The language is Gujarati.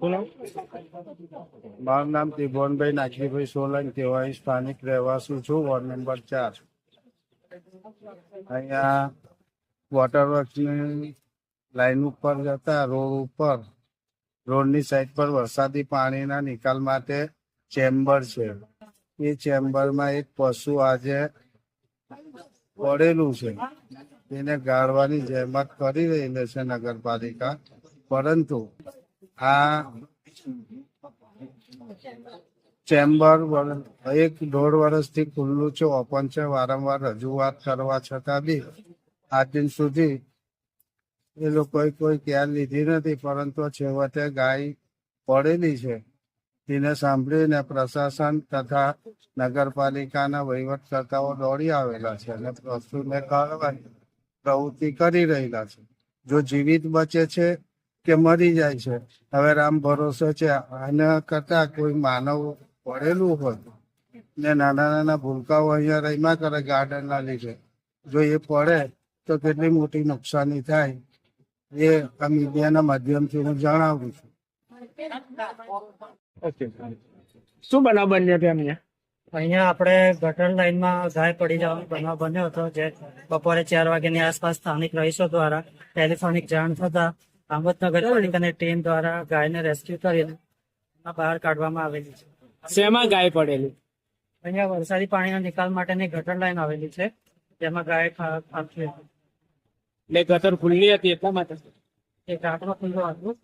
બોલો. મારું નામ ત્રિભુવનભાઈ નાગજીભાઈ સોલંકી હું સ્થાનિક રહેવાસી છું, વોર્ડ નંબર ચાર. અહીંયા વોટર વર્કની લાઈન ઉપર જતા, રોડ ઉપર, રોડની સાઈડ પર વરસાદી પાણીના નિકાલ માટે ચેમ્બર છે. એ ચેમ્બરમાં એક પશુ આજે પડેલું છે. તેને ગાળવાની જહેમત કરી રહેલી છે નગરપાલિકા. પરંતુ આ ચેમ્બર એક દોઢ વર્ષથી ખુલ્લું છે, ઓપન છે, વારંવાર રજૂઆત કરવા છતાં બી આજ સુધી એ લોકોએ કોઈ કેર લીધી નથી, પરંતુ છેવટે ગાય પડેલી છે. તેને સાંભળીને પ્રશાસન તથા નગરપાલિકાના વહીવટકર્તાઓ દોડી આવેલા છે અને પશુને કાઢવાની પ્રવૃત્તિ કરી રહેલા છે. જો જીવિત બચે છે કે મરી જાય છે. હવે રામ ભરોસો છે. આના કરતા કોઈ માનવ પડેલું હોય ને નાના નાના ભૂલકાઓ અહીંયા રહીમાં કરે ગાર્ડન ના લીધે. જો એ પડે તો કેટલી મોટી નુકસાની થાય એ આ મીડિયાના માધ્યમથી હું જણાવું છું. શું બનાવ બન્યો છે અહીંયા અહીંયા આપણે ગટર લાઈનમાં ગાય પડી જવાનો બનાવ બન્યો હતો. જે બપોરે ચાર વાગ્યાની આસપાસ સ્થાનિક રહીશો દ્વારા ટેલિફોનિક જાણ થતા અહમદનગર પાલિકાની ટીમ દ્વારા ગાયને રેસ્ક્યુ કરીને બહાર કાઢવામાં આવેલી છે. શેમાં ગાય પડેલી? અહીંયા વરસાદી પાણીના નિકાલ માટેની ગટર લાઈન આવેલી છે. જેમાં ગાય ખાતી એટલે ગટર ખુલ્લી હતી એટલા માટે? એ રાતનો ખુલ્લો હતું.